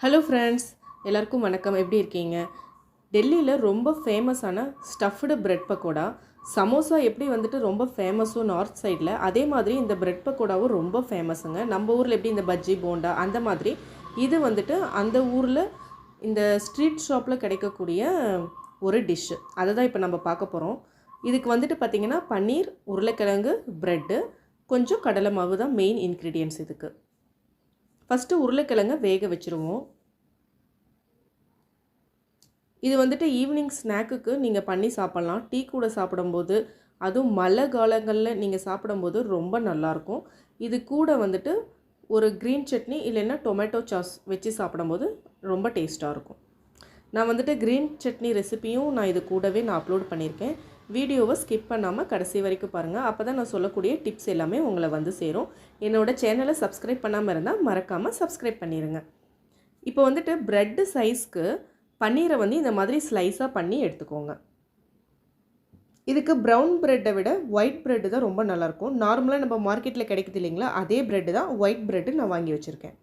Hello friends எல்லாருக்கும் வணக்கம். எப்படி இருக்கீங்க? டெல்லியில் ரொம்ப ஃபேமஸான ஸ்டஃப்டு பிரெட் பக்கோடா. சமோசா எப்படி வந்துட்டு ரொம்ப ஃபேமஸும் நார்த் சைடில் அதே மாதிரி இந்த பிரெட் பக்கோடாவும் ரொம்ப ஃபேமஸுங்க நம்ம ஊரில் எப்படி இந்த பஜ்ஜி போண்டா அந்த மாதிரி இது வந்துட்டு அந்த ஊரில் இந்த ஸ்ட்ரீட் ஷாப்பில் கிடைக்கக்கூடிய ஒரு டிஷ்ஷு அதை தான் இப்போ நம்ம பார்க்க போகிறோம் இதுக்கு வந்துட்டு பார்த்திங்கன்னா பன்னீர் உருளைக்கிழங்கு ப்ரெட்டு கொஞ்சம் கடலை மாவு தான் மெயின் இன்க்ரீடியன்ஸ் இதுக்கு. ஃபஸ்ட்டு உருளைக்கிழங்கை வேக வச்சுருவோம். இது வந்துட்டு ஈவினிங் ஸ்நாக்குக்கு நீங்கள் பண்ணி சாப்பிட்லாம். டீ கூட சாப்பிடும்போது அதுவும் மழை காலங்களில் நீங்கள் சாப்பிடும்போது ரொம்ப நல்லாயிருக்கும். இது கூட வந்துட்டு ஒரு க்ரீன் சட்னி இல்லைன்னா டொமேட்டோ சாஸ் வச்சு சாப்பிடும்போது ரொம்ப டேஸ்ட்டாக இருக்கும். நான் வந்துட்டு க்ரீன் சட்னி ரெசிப்பியும் நான் இது கூடவே நான் அப்லோட் பண்ணியிருக்கேன். வீடியோவை ஸ்கிப் பண்ணாமல் கடைசி வரைக்கும் பாருங்கள் அப்போ தான் நான் சொல்லக்கூடிய டிப்ஸ் எல்லாமே உங்களை வந்து சேரும். என்னோடய சேனலை சப்ஸ்கிரைப் பண்ணாமல் இருந்தால் மறக்காமல் சப்ஸ்கிரைப் பண்ணிடுங்க இப்போ வந்துட்டு ப்ரெட்டு சைஸ்க்கு பன்னீரை வந்து இந்த மாதிரி ஸ்லைஸாக பண்ணி எடுத்துக்கோங்க. இதுக்கு ப்ரௌன் ப்ரெட்டை விட ஒயிட் ப்ரெட்டு தான் ரொம்ப நல்லாயிருக்கும். நார்மலாக நம்ம மார்க்கெட்டில் கிடைக்குது இல்லைங்களா அதே ப்ரெட்டு தான் ஒயிட் ப்ரெட்டு நான் வாங்கி வச்சுருக்கேன்.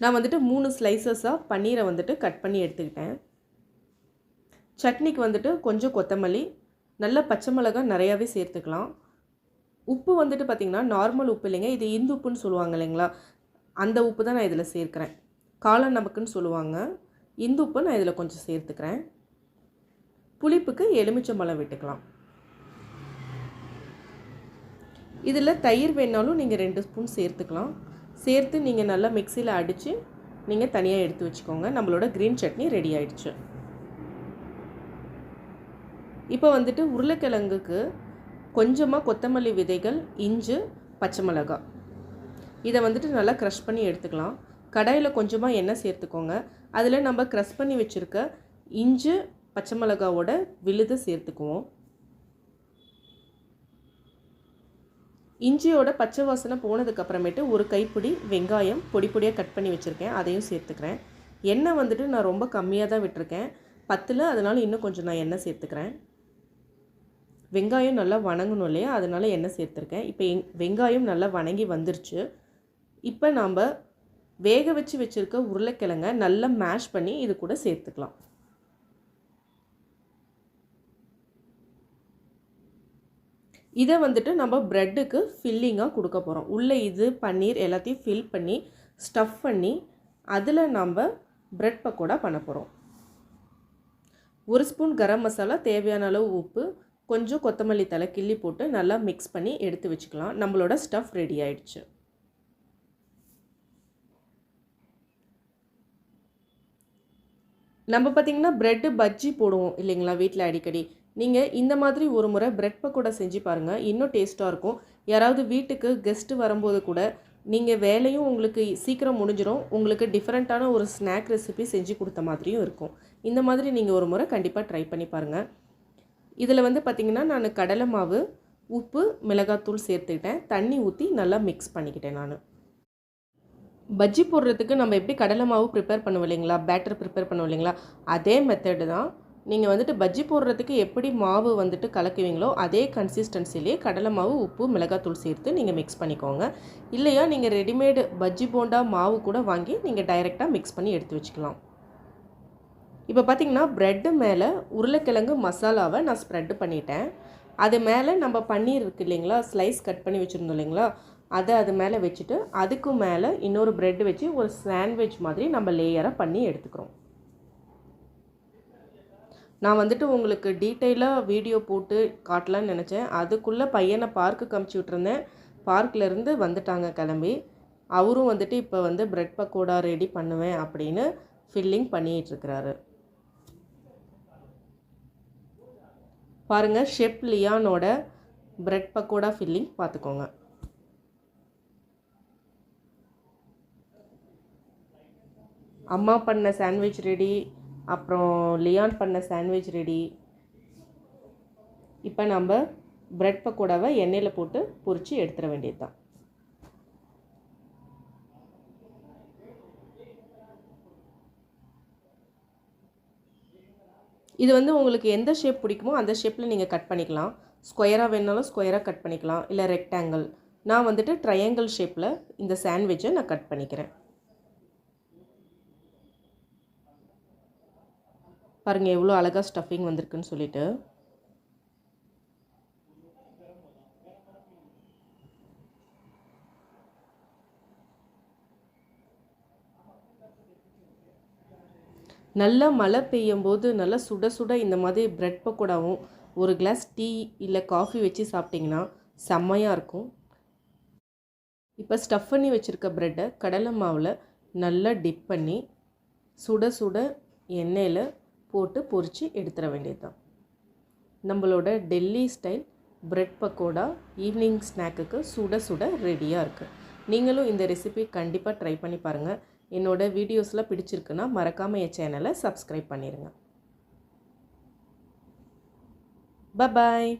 நான் வந்துட்டு மூணு ஸ்லைசஸாக பன்னீரை வந்துட்டு கட் பண்ணி எடுத்துக்கிட்டேன். சட்னிக்கு வந்துட்டு கொஞ்சம் கொத்தமல்லி நல்ல பச்சை மிளகாய் நிறையாவே சேர்த்துக்கலாம். உப்பு வந்துட்டு பார்த்திங்கன்னா நார்மல் உப்பு இல்லைங்க. இது இந்து உப்புன்னு சொல்லுவாங்க இல்லைங்களா? அந்த உப்பு தான் நான் இதில் சேர்க்குறேன். காளை நமக்குன்னு சொல்லுவாங்க. இந்து உப்பு நான் இதில் கொஞ்சம் சேர்த்துக்கிறேன். புளிப்புக்கு எலுமிச்சம்பழம் விட்டுக்கலாம். இதில் தயிர் வேணாலும் நீங்கள் ரெண்டு ஸ்பூன் சேர்த்துக்கலாம். சேர்த்து நீங்கள் நல்லா மிக்சியில் அடித்து நீங்கள் தனியாக எடுத்து வச்சுக்கோங்க. நம்மளோட க்ரீன் சட்னி ரெடி ஆயிடுச்சு. இப்போ வந்துட்டு உருளைக்கிழங்குக்கு கொஞ்சமாக கொத்தமல்லி விதைகள் இஞ்சு பச்சை மிளகாய் இதை வந்துட்டு நல்லா க்ரஷ் பண்ணி எடுத்துக்கலாம். கடாயில் கொஞ்சமாக எண்ணெய் சேர்த்துக்கோங்க. அதில் நம்ம க்ரஷ் பண்ணி வச்சுருக்க இஞ்சு பச்சை மிளகாவோட விழுது சேர்த்துக்குவோம். இஞ்சியோட பச்சை வாசனை போனதுக்கப்புறமேட்டு ஒரு கைப்பிடி வெங்காயம் பொடி பொடியாக கட் பண்ணி வச்சுருக்கேன். அதையும் சேர்த்துக்கிறேன். எண்ணெய் வந்துட்டு நான் ரொம்ப கம்மியாக தான் விட்டுருக்கேன். பத்தில் அதனால் இன்னும் கொஞ்சம் நான் எண்ணெய் சேர்த்துக்கிறேன். வெங்காயம் நல்லா வணங்கணும் இல்லையா? அதனால் எண்ணெய் சேர்த்துருக்கேன். இப்போ எங் வெங்காயம் நல்லா வணங்கி வந்துருச்சு. இப்போ நாம் வேக வச்சு வச்சுருக்க உருளைக்கிழங்க நல்லா மேஷ் பண்ணி இது கூட சேர்த்துக்கலாம். இதை வந்துட்டு நம்ம ப்ரெட்டுக்கு ஃபில்லிங்காக கொடுக்க போகிறோம் உள்ளே இது பன்னீர் எல்லாத்தையும் ஃபில் பண்ணி ஸ்டஃப் பண்ணி அதில் நம்ம ப்ரெட் பக்கோடா பண்ண போகிறோம் ஒரு ஸ்பூன் கரம் மசாலா தேவையான அளவு உப்பு கொஞ்சம் கொத்தமல்லி தலை கிள்ளி போட்டு நல்லா மிக்ஸ் பண்ணி எடுத்து வச்சுக்கலாம். நம்மளோட ஸ்டஃப் ரெடி ஆயிடுச்சு. நம்ம பார்த்திங்கன்னா ப்ரெட்டு பஜ்ஜி போடுவோம் இல்லைங்களா வீட்டில் அடிக்கடி. நீங்கள் இந்த மாதிரி ஒரு முறை ப்ரெட் பக்கோடா செஞ்சு பாருங்கள் இன்னும் டேஸ்ட்டாக இருக்கும். யாராவது வீட்டுக்கு கெஸ்ட்டு வரும்போது கூட நீங்கள் வேலையும் உங்களுக்கு சீக்கிரம் முடிஞ்சிடும். உங்களுக்கு டிஃப்ரெண்ட்டான ஒரு ஸ்நாக் ரெசிபி செஞ்சு கொடுத்த மாதிரியும் இருக்கும். இந்த மாதிரி நீங்கள் ஒரு முறை கண்டிப்பாக ட்ரை பண்ணி பாருங்கள் இதில் வந்து பார்த்திங்கன்னா நான் கடலை மாவு உப்பு மிளகாத்தூள் சேர்த்துக்கிட்டேன். தண்ணி ஊற்றி நல்லா மிக்ஸ் பண்ணிக்கிட்டேன் நான். பஜ்ஜி போடுறதுக்கு நம்ம எப்படி கடலை மாவு ப்ரிப்பேர் பண்ணுவோம் இல்லைங்களா? பேட்டர் ப்ரிப்பேர் பண்ணுவோம் இல்லைங்களா? அதே மெத்தடு தான். நீங்கள் வந்துட்டு பஜ்ஜி போடுறதுக்கு எப்படி மாவு வந்துட்டு கலக்குவீங்களோ அதே கன்சிஸ்டன்சிலே கடலை மாவு உப்பு மிளகாத்தூள் சேர்த்து நீங்கள் மிக்ஸ் பண்ணிக்கோங்க. இல்லையா நீங்கள் ரெடிமேடு பஜ்ஜி போண்டா மாவு கூட வாங்கி நீங்கள் டைரெக்டாக மிக்ஸ் பண்ணி எடுத்து வச்சுக்கலாம். இப்போ பார்த்திங்கன்னா ப்ரெட்டு மேலே உருளைக்கிழங்கு மசாலாவை நான் ஸ்ப்ரெட்டு பண்ணிட்டேன். அது மேலே நம்ம பன்னீர் இருக்குது இல்லைங்களா ஸ்லைஸ் கட் பண்ணி வச்சுருந்தோம் இல்லைங்களா அதை அது மேலே வச்சுட்டு அதுக்கு மேலே இன்னொரு ப்ரெட்டு வச்சு ஒரு சாண்ட்விச் மாதிரி நம்ம லேயராக பண்ணி எடுத்துக்கிறோம். நான் வந்துட்டு உங்களுக்கு டீட்டெயிலாக வீடியோ போட்டு காட்டலான்னு நினச்சேன். அதுக்குள்ளே பையனை பார்க்குக்கு அமுச்சு விட்ருந்தேன் பார்க்கிலேருந்து வந்துட்டாங்க கிளம்பி. அவரும் வந்துட்டு இப்போ வந்து ப்ரெட் பக்கோடா ரெடி பண்ணுவேன் அப்படின்னு ஃபில்லிங் பண்ணிகிட்ருக்கிறாரு பாருங்கள் ஷெப் லியானோட ப்ரெட் பக்கோடா ஃபில்லிங் பார்த்துக்கோங்க அம்மா பண்ண சாண்ட்விச் ரெடி அப்புறம் லியான் பண்ண சாண்ட்விச் ரெடி இப்போ நம்ம ப்ரெட் பக்கோடாவை எண்ணெயில் போட்டு பொரித்து எடுத்துட வேண்டியது தான் இது வந்து உங்களுக்கு எந்த ஷேப் பிடிக்குமோ அந்த ஷேப்பில் நீங்கள் கட் பண்ணிக்கலாம். ஸ்கொயராக வேணாலும் ஸ்கொயராக கட் பண்ணிக்கலாம். இல்லை ரெக்டாங்கிள் நான் வந்துட்டு ட்ரையாங்கிள் ஷேப்பில் இந்த சாண்ட்விட்சை நான் கட் பண்ணிக்கிறேன். பாருங்கள் எவ்வளோ அழகாக ஸ்டஃபிங் வந்திருக்குன்னு சொல்லிவிட்டு நல்லா மழை பெய்யும் போது நல்லா சுட சுட இந்த மாதிரி பிரெட் பக்கோடாவும் ஒரு கிளாஸ் டீ இல்லை காஃபி வச்சு சாப்பிட்டிங்கன்னா செம்மையாக இருக்கும். இப்போ ஸ்டஃப் பண்ணி வச்சுருக்க ப்ரெட்டை கடலை மாவில் நல்லா டிப் பண்ணி சுட சுட எண்ணெயில் போட்டு பொரித்து எடுத்துட வேண்டியது தான் நம்மளோட Delhi style bread pakoda evening ஸ்நாக்குக்கு சுட சுட ரெடியாக இருக்குது நீங்களும் இந்த ரெசிபி கண்டிப்பாக ட்ரை பண்ணி பாருங்கள் என்னோடய வீடியோஸ்லாம் பிடிச்சிருக்குன்னா மறக்காமல் என் சேனலை சப்ஸ்கிரைப் பண்ணிடுங்க பாய்